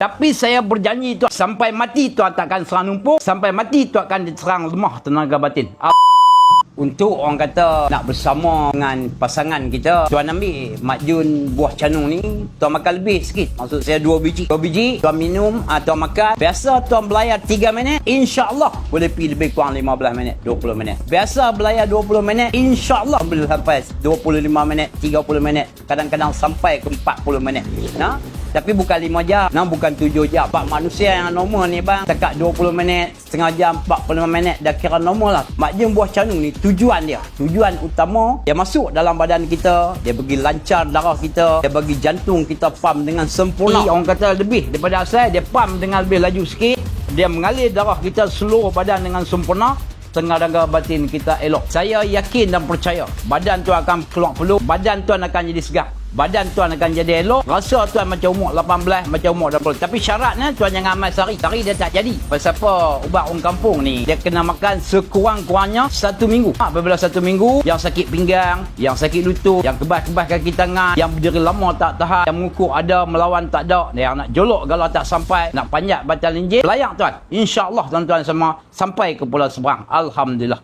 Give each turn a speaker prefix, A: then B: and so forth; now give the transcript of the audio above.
A: Tapi saya berjanji tuan sampai mati tuan takkan serang numpuk, sampai mati tuan akan diserang lemah tenaga batin. Ah, Untuk orang kata nak bersama dengan pasangan kita, tuan ambil makjun buah canung ni, tuan makan lebih sikit. Maksud saya dua biji. Dua biji, tuan minum, ah, tuan makan. Biasa tuan belayar 3 minit, insya-Allah boleh pergi lebih kurang 15 minit, 20 minit. Biasa belayar 20 minit, insya-Allah boleh sampai 25 minit, 30 minit, kadang-kadang sampai ke 40 minit. Nah, tapi bukan 5 jam, nah bukan 7 jam. Pak manusia yang normal ni bang, dekat 20 minit, setengah jam, 45 minit dah kira normal lah. Makjun buah canung ni tujuan dia, tujuan utama dia masuk dalam badan kita, dia bagi lancar darah kita, dia bagi jantung kita pump dengan sempurna. Orang kata lebih daripada asal, dia pump dengan lebih laju sikit, dia mengalir darah kita seluruh badan dengan sempurna tenaga batin kita elok. Saya yakin dan percaya badan tu akan keluar peluh, badan tuan akan jadi segar. Badan tuan akan jadi elok. Rasa tuan macam umur 18, macam umur 20. Tapi syaratnya tuan jangan amal sehari. Sehari dia tak jadi. Pasal apa ubat orang kampung ni, dia kena makan sekurang-kurangnya satu minggu. Ha, apabila satu minggu, yang sakit pinggang, yang sakit lutut, yang kebas-kebas kaki tangan, yang berdiri lama tak tahan, yang mengukur ada, melawan tak ada, yang nak jolok kalau tak sampai, nak panjat batal linjil, layak tuan. InsyaAllah tuan-tuan semua sampai ke pulau seberang. Alhamdulillah.